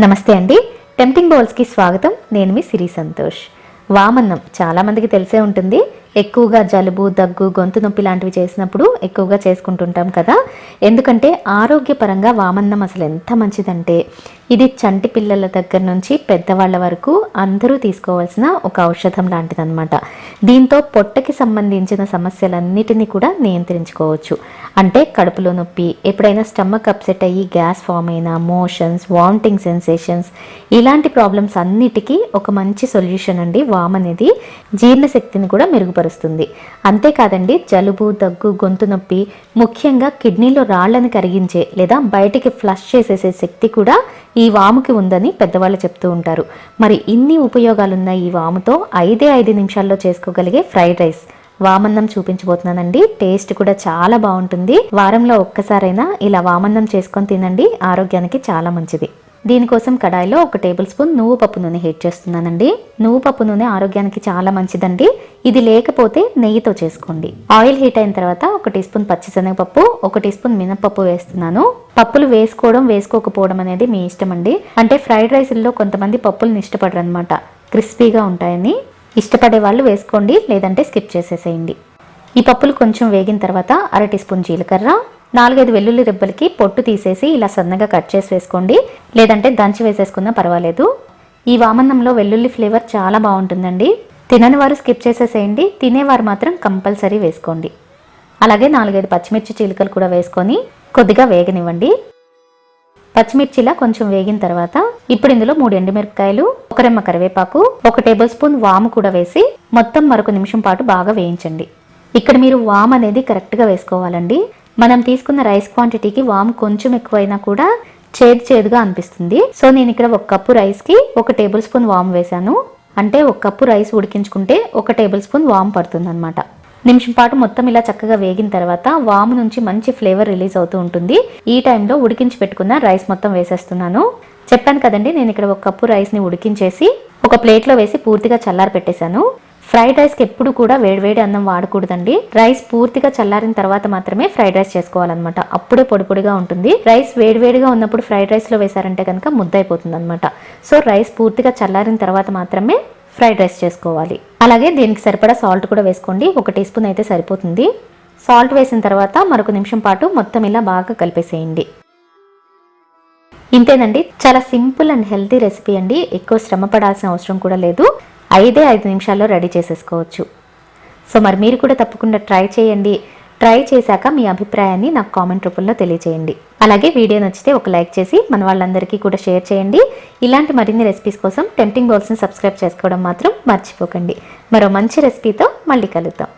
నమస్తే అండి. టెంప్టింగ్ బౌల్స్కి స్వాగతం. నేను మీ సిరి సంతోష్. వామన్నం చాలామందికి తెలిసే ఉంటుంది. ఎక్కువగా జలుబు దగ్గు గొంతు నొప్పి లాంటివి చేసినప్పుడు ఎక్కువగా చేసుకుంటుంటాం కదా. ఎందుకంటే ఆరోగ్యపరంగా వామన్నం అసలు ఎంత మంచిదంటే ఇది చంటి పిల్లల దగ్గర నుంచి పెద్దవాళ్ళ వరకు అందరూ తీసుకోవాల్సిన ఒక ఔషధం లాంటిదన్నమాట. దీంతో పొట్టకి సంబంధించిన సమస్యలన్నిటినీ కూడా నియంత్రించుకోవచ్చు అంటే కడుపులో నొప్పి ఎప్పుడైనా స్టమక్ అప్సెట్ అయ్యి గ్యాస్ ఫామ్ అయినా మోషన్స్ వామిటింగ్ సెన్సేషన్స్ ఇలాంటి ప్రాబ్లమ్స్ అన్నిటికీ ఒక మంచి సొల్యూషన్ అండి. వామ్ అనేది జీర్ణశక్తిని కూడా మెరుగుపరుస్తుంది. అంతేకాదండి జలుబు దగ్గు గొంతు నొప్పి ముఖ్యంగా కిడ్నీలో రాళ్ళను కరిగించే లేదా బయటికి ఫ్లష్ చేసేసే శక్తి కూడా ఈ వాముకి ఉందని పెద్దవాళ్ళు చెప్తూ ఉంటారు. మరి ఇన్ని ఉపయోగాలున్న ఈ వాముతో ఐదే ఐదు నిమిషాల్లో చేసుకోగలిగే ఫ్రైడ్ రైస్ వామన్నం చూపించబోతున్నానండి. టేస్ట్ కూడా చాలా బాగుంటుంది. వారంలో ఒక్కసారైనా ఇలా వామన్నం చేసుకొని తినండి. ఆరోగ్యానికి చాలా మంచిది. దీనికోసం కడాయిలో ఒక టేబుల్ స్పూన్ నువ్వు పప్పు నూనె హీట్ చేస్తున్నానండి. నువ్వు పప్పు నూనె ఆరోగ్యానికి చాలా మంచిదండి. ఇది లేకపోతే నెయ్యితో చేసుకోండి. ఆయిల్ హీట్ అయిన తర్వాత ఒక టీ స్పూన్ పచ్చిశనగపప్పు ఒక టీ స్పూన్ మినపప్పు వేస్తున్నాను. పప్పులు వేసుకోవడం వేసుకోకపోవడం అనేది మీ ఇష్టం అండి అంటే ఫ్రైడ్ రైస్లో కొంతమంది పప్పులను ఇష్టపడరు అనమాట క్రిస్పీగా ఉంటాయని. ఇష్టపడే వాళ్ళు వేసుకోండి లేదంటే స్కిప్ చేసేసేయండి. ఈ పప్పులు కొంచెం వేగిన తర్వాత అర టీ స్పూన్ జీలకర్ర నాలుగైదు వెల్లుల్లి రెబ్బలకి పొట్టు తీసేసి ఇలా సన్నగా కట్ చేసి వేసుకోండి. లేదంటే దంచి వేసేసుకున్నా పర్వాలేదు. ఈ వామన్నంలో వెల్లుల్లి ఫ్లేవర్ చాలా బాగుంటుందండి. తినని వారు స్కిప్ చేసేసేయండి తినేవారు మాత్రం కంపల్సరీ వేసుకోండి. అలాగే నాలుగైదు పచ్చిమిర్చి చీలికలు కూడా వేసుకొని కొద్దిగా వేగనివ్వండి. పచ్చిమిర్చిలా కొంచెం వేగిన తర్వాత ఇప్పుడు ఇందులో మూడు ఎండుమిరపకాయలు ఒక రెమ్మ కరివేపాకు ఒక టేబుల్ స్పూన్ వాము కూడా వేసి మొత్తం మరొక నిమిషం పాటు బాగా వేయించండి. ఇక్కడ మీరు వామ్ అనేది కరెక్ట్గా వేసుకోవాలండి. మనం తీసుకున్న రైస్ క్వాంటిటీకి వామ్ కొంచెం ఎక్కువైనా కూడా చేదు చేదుగా అనిపిస్తుంది. సో నేను ఇక్కడ ఒక కప్పు రైస్కి ఒక టేబుల్ స్పూన్ వామ్ వేశాను. అంటే ఒక కప్పు రైస్ ఉడికించుకుంటే ఒక టేబుల్ స్పూన్ వామ్ పడుతుంది అనమాట నిమిషం పాటు మొత్తం ఇలా చక్కగా వేగిన తర్వాత వాము నుంచి మంచి ఫ్లేవర్ రిలీజ్ అవుతూ ఉంటుంది. ఈ టైంలో ఉడికించి పెట్టుకున్న రైస్ మొత్తం వేసేస్తున్నాను. చెప్పాను కదండి నేను ఇక్కడ ఒక కప్పు రైస్ని ఉడికించేసి ఒక ప్లేట్లో వేసి పూర్తిగా చల్లారి పెట్టేశాను. ఫ్రైడ్ రైస్కి ఎప్పుడు కూడా వేడివేడి అన్నం వాడకూడదండి. రైస్ పూర్తిగా చల్లారిన తర్వాత మాత్రమే ఫ్రైడ్ రైస్ చేసుకోవాలన్నమాట. అప్పుడే పొడి పొడిగా ఉంటుంది. రైస్ వేడివేడిగా ఉన్నప్పుడు ఫ్రైడ్ రైస్లో వేశారంటే కనుక ముద్దయిపోతుందనమాట అనమాట సో రైస్ పూర్తిగా చల్లారిన తర్వాత మాత్రమే ఫ్రైడ్ రైస్ చేసుకోవాలి. అలాగే దీనికి సరిపడా సాల్ట్ కూడా వేసుకోండి. ఒక టీ స్పూన్ అయితే సరిపోతుంది. సాల్ట్ వేసిన తర్వాత మరొక నిమిషం పాటు మొత్తం ఇలా బాగా కలిపేసేయండి. ఇంతేనండి. చాలా సింపుల్ అండ్ హెల్తీ రెసిపీ అండి. ఎక్కువ శ్రమ పడాల్సిన అవసరం కూడా లేదు. ఐదే ఐదు నిమిషాల్లో రెడీ చేసేసుకోవచ్చు. సో మరి మీరు కూడా తప్పకుండా ట్రై చేయండి. ట్రై చేశాక మీ అభిప్రాయాన్ని నాకు కామెంట్ రూపంలో తెలియజేయండి అలాగే వీడియో నచ్చితే ఒక లైక్ చేసి మన వాళ్ళందరికీ కూడా షేర్ చేయండి. ఇలాంటి మరిన్ని రెసిపీస్ కోసం టెంప్టింగ్ బౌల్స్ని సబ్స్క్రైబ్ చేసుకోవడం మాత్రం మర్చిపోకండి. మరో మంచి రెసిపీతో మళ్ళీ కలుద్దాం.